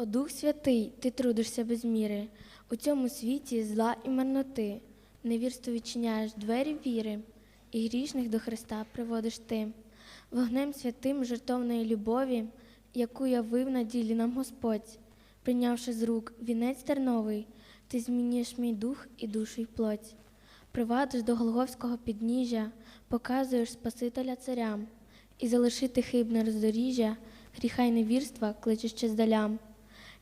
О Дух Святий, ти трудишся без міри, у цьому світі зла і марноти. Невірству відчиняєш двері віри, і грішних до Христа приводиш ти. Вогнем святим жертовної любові, яку явив на ділі нам Господь, прийнявши з рук вінець терновий, ти змінюєш мій дух і душу й плоть. Привадиш до Голговського підніжжя, показуєш Спасителя царям, і залишити хибне роздоріжжя, гріха й невірства кличеш ще здалям.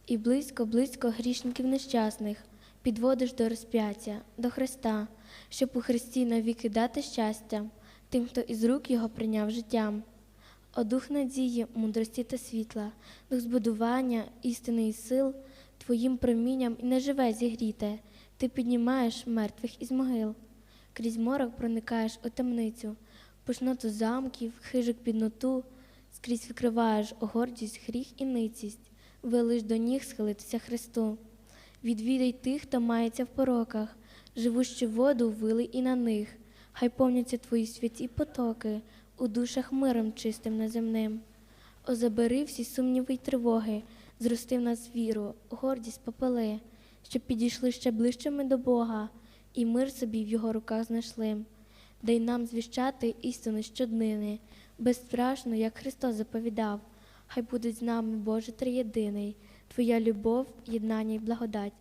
І близько, близько грішників нещасних підводиш до розп'яття, до Христа, щоб у Христі навіки дати щастя тим, хто із рук його прийняв життям. О дух надії, мудрості та світла, дух збудування, істини і сил, твоїм промінням і не живе зігріте, ти піднімаєш мертвих із могил. Крізь морок проникаєш у темницю, пишноту замків, хижик підноту, скрізь викриваєш гордість, гріх і ницість, велиш до ніг схилитися Христу. Відвідай тих, хто мається в пороках, живущу воду вилий і на них, хай повняться твої святі потоки у душах миром чистим неземним. О, забери всі сумніви й тривоги, зрости в нас віру, гордість попели, щоб підійшли ще ближче ми до Бога, і мир собі в його руках знайшли. Дай нам звіщати істину щоднини, безстрашно, як Христос заповідав. Хай будуть з нами Боже триєдиний, Твоя любов, єднання й благодать.